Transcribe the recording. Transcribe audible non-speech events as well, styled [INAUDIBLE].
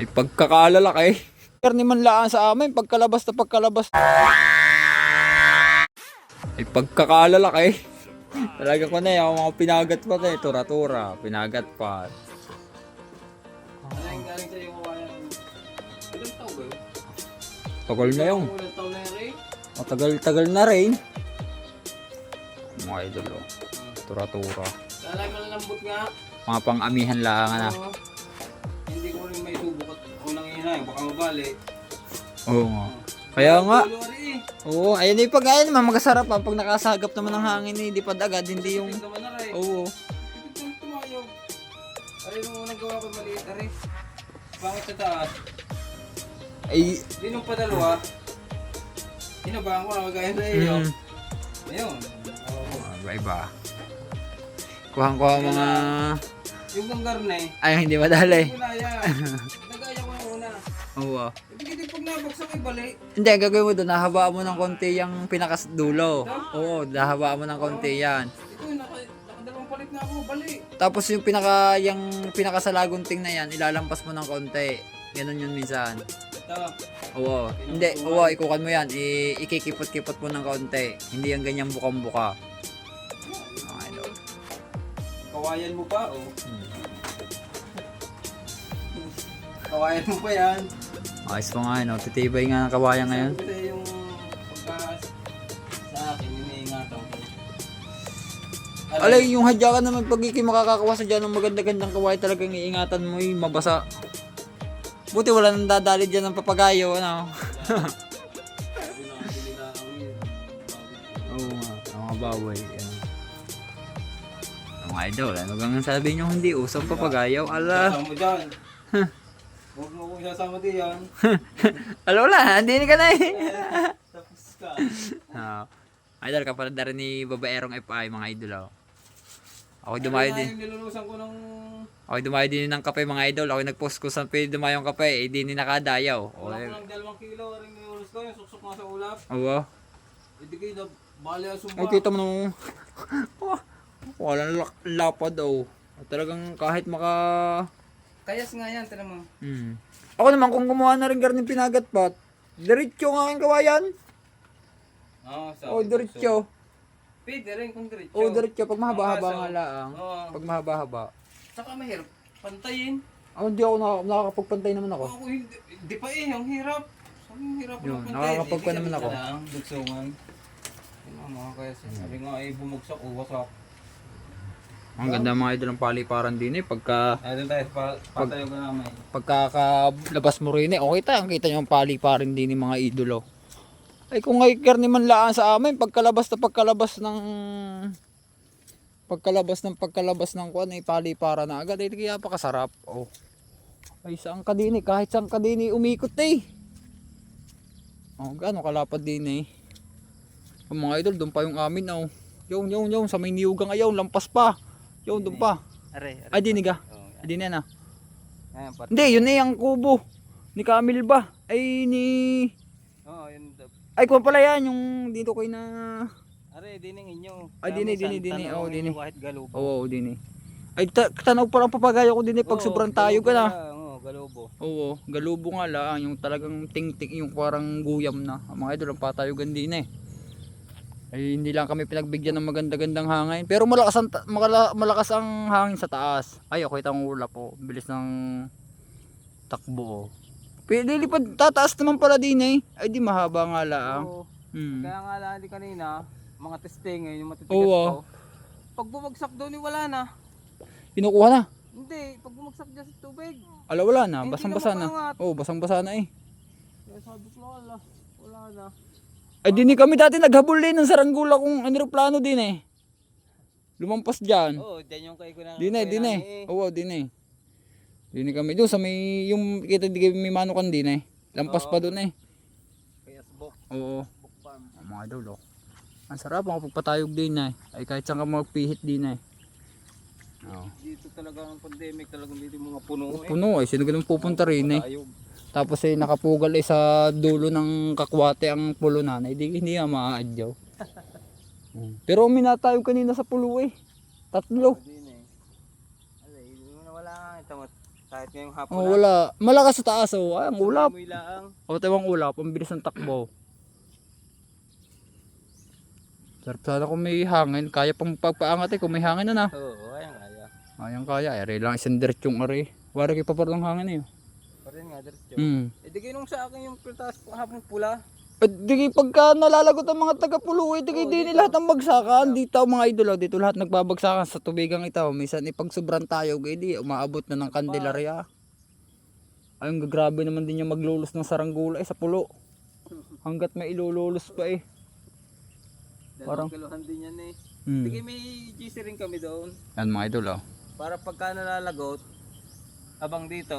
Ay pagkakalalaki. Karni man laan sa amin, pagkalabas na pagkalabas. Ay pagkakalalaki. Talaga ko na yung mga pinagat pa eh. Tura-tura, pinagat pa. Ano yung galing sa'yo kawayan? Ilang taon ba yun? Tagal na yung. Ilang taon na yun, Ray? Matagal-tagal na rin. Mga idol oh. Tura-tura. Lalay malalambot nga. Mga pang-amihan lang na. Oo. Hindi ko rin may subok at unang hinay. Baka mabali. Oo nga. Kaya nga. Oo, ayun yung pag ayun naman magasarap ah. Pag nakasagap naman ng hangin eh, di pa agad, hindi yung... Na. Oo. Aray, nung unang gawa ko maliit, Aray. Bakit sa taas? Ay, Di nung padalawa. Hinabahan ko na kagaya sa iyo. mm, Ayun. Oo. iba iba. Kuhang-kuha mga... Yung bang garne, Ay, hindi madali. Kunaya. Nagaya ko na una. Oo. Din pag nabagsak ay bali. Hindi, gagawin mo doon, nahabaan mo ng konti yung pinakas dulo. Oo, nahabaan mo ng konti yan. Ito, naka, nakadalawang palit na ako, bali. Tapos yung pinaka, yung pinakasalagunting na yan, ilalampas mo ng konti. Ganun yun minsan. Ito. Oo. Hindi, oo, ikukan mo yan. I ikikipot-kipot mo ng konti. Hindi yung ganyan bukang-buka. Kawayan mo pa, oh. Hmm. Kawayan mo pa yan. Ayos pa nga, no? Titibay nga ng kawayan ngayon. Sa'yo yung pagka sa akin, iniingatan ko. Alay, yung hadya ka naman pag ikay makakakuha sa dyan ng maganda-gandang kawayan talagang iingatan mo yung mabasa. Buti wala nang dadali dyan ng papagayo, ano? [LAUGHS] Oo nga, mga baboy. Yan. Mga idol, ano bang sabi nyo hindi usap papagayo? Ala, Sasama dyan. Huwag mo kong sasama diyan. ala wala, hindi ka na eh. Tapos ka. Ah, idol, kapatid na rin ni Babaerong FI, mga idol. Oh. Ako dumayo Ano nga din. nilulusan ko ng... Ako dumayo din ng kape, mga idol. Ako nag-post ko sa pwede dumayo yung kape, eh, di ni nakadayaw. O, Wala eh, ko ng dalawang kilo, rin nilulus ko, yung suksok nga sa ulap. Oo. Hindi kayo na bali ang sumba. Ay, kita mo nung... [LAUGHS] Walang lapad daw. Talagang kahit maka... Kayas nga yan, tira mo. Hmm. Ako naman, kung gumawa na rin garning pinagat pat, diretso ang aking kawayan. Oo, sa O, diretso. Pwede rin kung diretso. O, diretso. Pag mahaba-haba Ang nga kaso, laang. Oo. Pag mahaba-haba. Saka mahirap. Pantayin. Ako, hindi ako nakaka- nakakapagpantay naman ako. Ako hindi, hindi pa eh, ang hirap. Ang hirap Yun, ng nakakapag pa naman ako. lang, dugsungan. Yun ang mga kaya sabi nga ay bumagsak o wasak. Ang ganda mga idol ng paliparan din eh. Pagka, Ay, doon tayo, pa, patayo ka namin. pagkakalabas mo rin eh. Okay tayo, kita nyo ang paliparan din ng mga idolo. Ay kung ngay karni man laan sa amin, pagkalabas na pagkalabas ng pagkalabas ng pagkalabas ng kuan ay palipara na agad ay kaya pakasarap. Oh. Ay saan ka din eh, kahit saan ka din eh, umikot eh. Oh, gaano kalapad din eh. Ang mga idol, doon pa yung amin oh. Yung, yung, yung, sa may niyugang ayaw, lampas pa. Yung, doon pa. Are, Ay, dinig ah. Oh, Ay, dinig na. Ayan, pat. Hindi, yun eh, ang kubo. Ni Camille ba? Ay, ni... Oo, yun. Ay, kung pala yan, yung dito kayo na... Are, dining inyo. Ay, dini, dini, dini. Oo, dini. Kahit galubo. Oo, din eh. Ay, ta- tanaw pa lang papagayo ko din eh, pag Oo, sobrang tayo ka na. Oo, galubo. Oo, galubo nga lang, yung talagang ting-ting, yung parang guyam na. Ang mga idol, ang patayugan din eh. Ay, hindi lang kami pinagbigyan ng maganda-gandang hangin. Pero malakas ang, makala- malakas ang hangin sa taas. Ay, okay, itang ulap po. Bilis ng takbo. oh. Pwede lipad, tataas naman pala din eh. Ay, di mahaba nga lang. Oo. Hmm. Kaya nga lang di kanina, mga testing ngayon yung matitigas Oo, ah. ko. Pag bumagsak doon, wala na. Kinukuha na. Hindi, pag bumagsak dyan sa tubig. Ala, wala na. Hindi Basang-basa na na. makaangat. Oo, basang-basa na eh. Kaya sabi ko, wala, wala na. Ay, dini kami dati naghabol din ng saranggula kung aeroplano din eh. Lumampas dyan. Oo, dyan yung kay ko na. Din eh, din eh. Oo, din eh. Kami doon sa may, yung kita di kami may manukan din eh. Lampas pa doon eh. Kay Asbok, Oo. Book Farm. Ang mga idol oh. Ang sarap ang pagpatayog din eh. Ay kahit saan ka magpihit din eh. Oo. Dito talaga ang pandemic, talagang dito yung mga puno eh. Puno eh. Sino ganun pupunta rin eh. Tapos eh nakapugal eh sa dulo ng kakwate ang pulo na. Hindi, hindi nga maaadyaw. [LAUGHS] Mm. Pero uminatayog kanina sa pulo eh. Tatlo. Eh. Alay, na wala nga. Ito, tayo Kahit ngayong hapon Oh, wala. Malakas sa taas oh. Ay, ang ulap. O, tawang ulap. Ang bilis ng takbo. Sarap sana kung may hangin. Kaya pang pagpaangat eh kung may hangin na na. Oo. Ayang kaya. Ere lang isang diretsong are. Wala kayo paparang hangin eh. Pa rin nga, diretso. Hmm. Eh, di nung sa akin yung prutas hapong pula. At di pagka nalalagot ang mga taga-pulo, eh, di kayo din lahat ang bagsakan. Dito mga idolo, dito lahat nagbabagsakan sa tubigang ito. Minsan ipag sobran tayo, eh, di umaabot na ng kandilarya. Ayun, grabe naman din yung maglulos ng saranggula eh, sa pulo. Hanggat may ilululos pa eh. Parang- Dalawang din yan eh. Hmm. Sige, may GC rin kami doon. Yan mga idol oh. Para pagka nalalagot, habang dito,